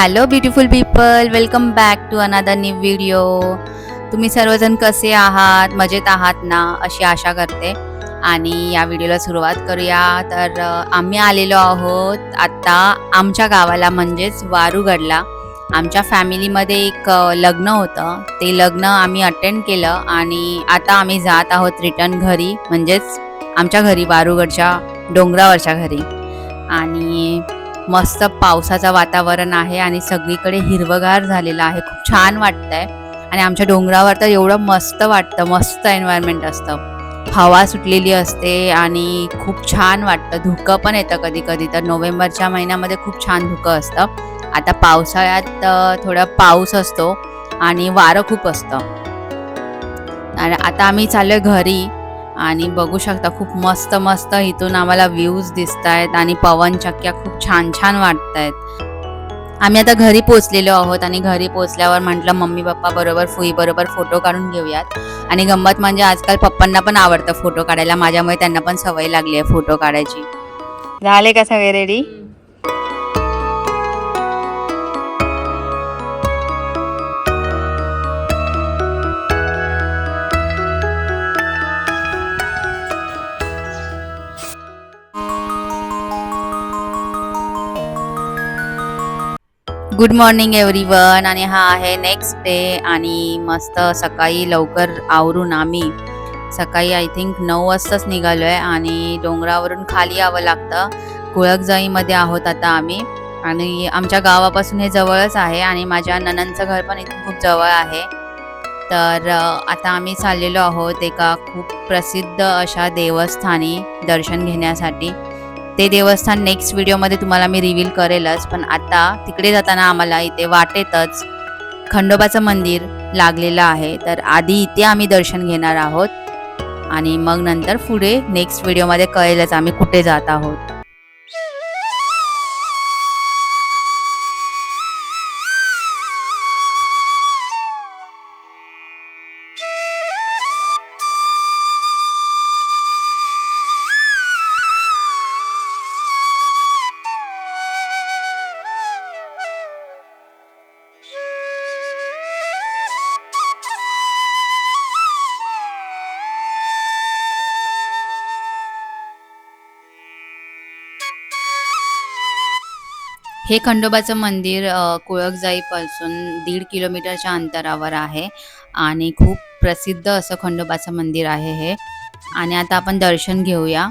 Hello beautiful people welcome back to another new video तुम्ही सर्वजण कसे आहात? मजेत आहात ना? अशी आशा करते. आणि या व्हिडिओला सुरुवात करूया. तर आम्ही आलेलो आहोत आत्ता आमच्या गावाला म्हणजेच वारूगडला. आमच्या फॅमिलीमध्ये एक लग्न होतं. ते लग्न आम्ही अटेंड केलं आणि आता आम्ही जात आहोत रिटर्न घरी. म्हणजेच आमच्या घरी वारूगडच्या डोंगरावरच्या घरी. आणि मस्त पावसाचं वातावरण आहे आणि सगळीकडे हिरवगार झालेलं आहे. खूप छान वाटतंय. आणि आमच्या डोंगरावर तर एवढं मस्त वाटतं मस्त एन्व्हायरमेंट असतं. हवा सुटलेली असते आणि खूप छान वाटतं. धुकं पण येतं कधी कधी तर. नोव्हेंबरच्या महिन्यामध्ये खूप छान धुकं असतं. आता पावसाळ्यात थोडा पाऊस असतो आणि वारं खूप असतं. आणि आता आम्ही चाललोय घरी. आणि बघू शकता खूप मस्त मस्त इथून आम्हाला व्ह्यूज दिसत आहेत आणि पवनचक्क्या खूप छान छान वाटत आहेत आम्ही आता घरी पोचलेलो आहोत आणि घरी पोचल्यावर म्हटलं मम्मी पप्पा बरोबर फुई बरोबर फोटो काढून घेऊयात. आणि गंमत म्हणजे आजकाल पप्पांना पण आवडतं फोटो काढायला. माझ्यामुळे त्यांना पण सवय लागली आहे फोटो काढायची. झाले का सगळे रेडी गुड मॉर्निंग एव्हरीवन आणि हा आहे नेक्स्ट डे आणि मस्त सकाळी लवकर आवरून आम्ही. सकाळी आय थिंक नऊ वाजताच निघालो आहे आणि डोंगरावरून खाली यावं लागतं. कुळकजाईमध्ये आहोत आता आम्ही. आणि आमच्या गावापासून हे जवळच आहे आणि माझ्या नननचं घर पण इथून खूप जवळ आहे. तर आता आम्ही चाललेलो आहोत एका खूप प्रसिद्ध अशा देवस्थानी दर्शन घेण्यासाठी. ते देवस्थान नेक्स्ट व्हिडिओमध्ये तुम्हाला मी रिव्हील करेलच. पण आता तिकडे जाताना आम्हाला इथे वाटेतच खंडोबाचं मंदिर लागलेलं आहे. तर आधी इथे आम्ही दर्शन घेणार आहोत. आणि मग नंतर पुढे नेक्स्ट व्हिडिओमध्ये कळेलच आम्ही कुठे जात आहोत. हे खंडोबाचं मंदिर कुळकजाईपासून दीड किलोमीटरच्या अंतरावर आहे आणि खूप प्रसिद्ध असं खंडोबाचं मंदिर आहे हे. आणि आता आपण दर्शन घेऊया.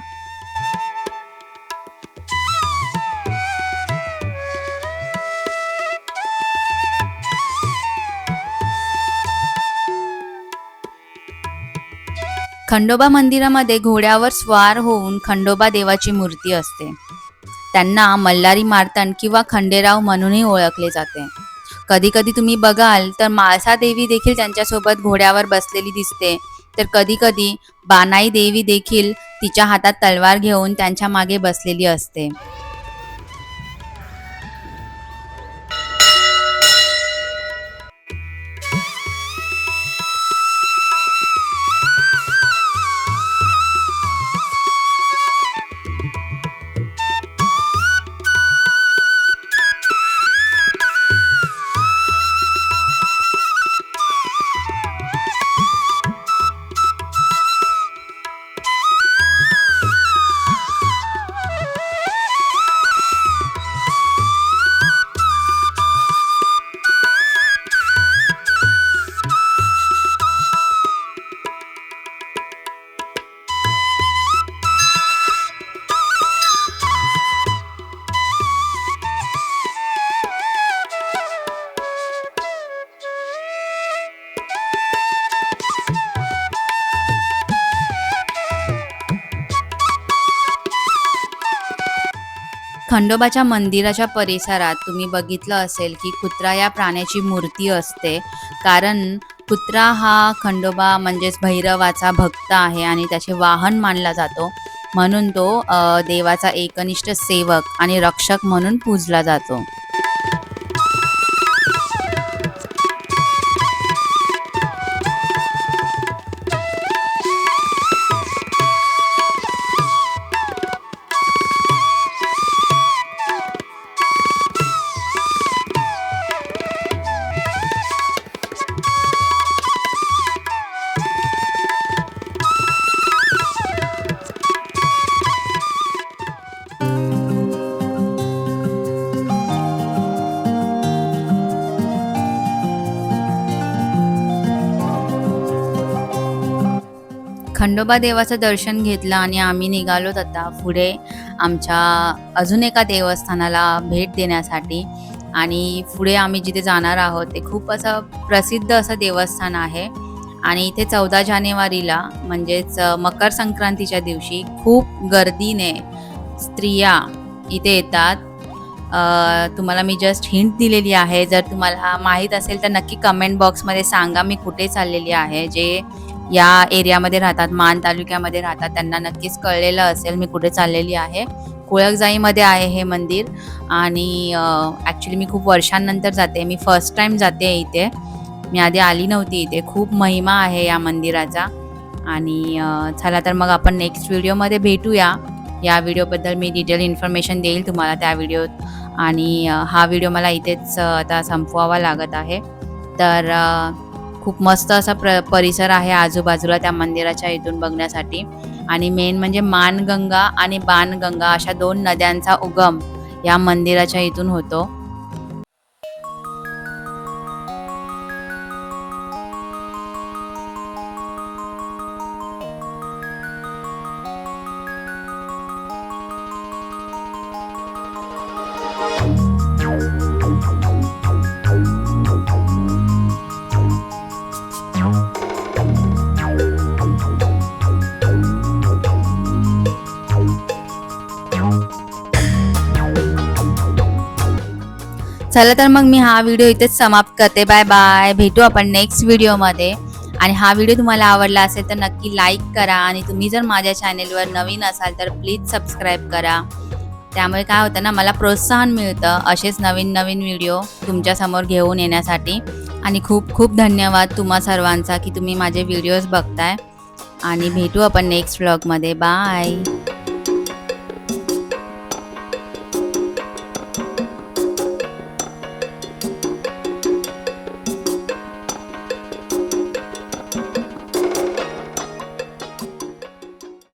खंडोबा मंदिरामध्ये घोड्यावर स्वार होऊन खंडोबा देवाची मूर्ती असते. त्यांना मल्हारी मार्तंड किंवा खंडेराव म्हणूनही ओळखले जाते. कधी कधी तुम्ही बघाल तर माळसा देवी देखील त्यांच्यासोबत घोड्यावर बसलेली दिसते. तर कधी कधी बानाई देवी देखील तिच्या हातात तलवार घेऊन त्यांच्या मागे बसलेली असते. खंडोबाच्या मंदिराच्या परिसरात तुम्ही बघितलं असेल की कुत्रा या प्राण्याची मूर्ती असते. कारण कुत्रा हा खंडोबा म्हणजेच भैरवाचा भक्त आहे आणि त्याचे वाहन मानला जातो. म्हणून तो देवाचा एकनिष्ठ सेवक आणि रक्षक म्हणून पूजला जातो. खंडोबा देवाचं दर्शन घेतलं आणि आम्ही निघालोत आता पुढे आमच्या अजून एका देवस्थानाला भेट देण्यासाठी. आणि पुढे आम्ही जिथे जाणार आहोत ते खूप असं प्रसिद्ध असं देवस्थान आहे. आणि इथे चौदा जानेवारीला म्हणजेच मकर संक्रांतीच्या दिवशी खूप गर्दीने स्त्रिया इथे येतात. तुम्हाला मी जस्ट हिंट दिलेली आहे. जर तुम्हाला माहीत असेल तर नक्की कमेंट बॉक्समध्ये सांगा मी कुठे चाललेली आहे जे या एरियामध्ये राहतात मान तालुक्यामध्ये राहतात. त्यांना नक्कीच कळलेलं असेल मी कुठे चाललेली आहे. कुळकजाईमध्ये आहे हे मंदिर आणि ॲक्च्युली मी खूप वर्षांनंतर जाते. मी फर्स्ट टाईम जाते इथे. मी आधी आली नव्हती इथे. खूप महिमा आहे या मंदिराचा. आणि चला तर मग आपण नेक्स्ट व्हिडिओमध्ये भेटूया. या व्हिडिओबद्दल मी डिटेल इन्फॉर्मेशन देईल तुम्हाला त्या व्हिडिओत आणि हा व्हिडिओ मला इथेच आता संपवावा लागत आहे. तर खूप मस्त असा प्र परिसर आहे आजूबाजूला त्या मंदिराच्या इथून बघण्यासाठी. आणि मेन म्हणजे मानगंगा आणि बाणगंगा अशा दोन नद्यांचा उगम या मंदिराच्या इथून होतो. चला तर मग मी हा व्हिडिओ इथेच समाप्त करते. बाय बाय भेटू आपण नेक्स्ट व्हिडिओमध्ये आणि हा व्हिडिओ तुम्हाला आवडला असेल तर नक्की लाईक करा. आणि तुम्ही जर माझ्या चॅनेलवर नवीन असाल तर प्लीज सबस्क्राईब करा. त्यामुळे काय होतं ना मला प्रोत्साहन मिळतं असेच नवीन नवीन व्हिडिओ तुमच्यासमोर घेऊन येण्यासाठी. आणि खूप खूप धन्यवाद तुम्हा सर्वांचा की तुम्ही माझे व्हिडिओज बघताय. आणि भेटू आपण नेक्स्ट व्लॉगमध्ये बाय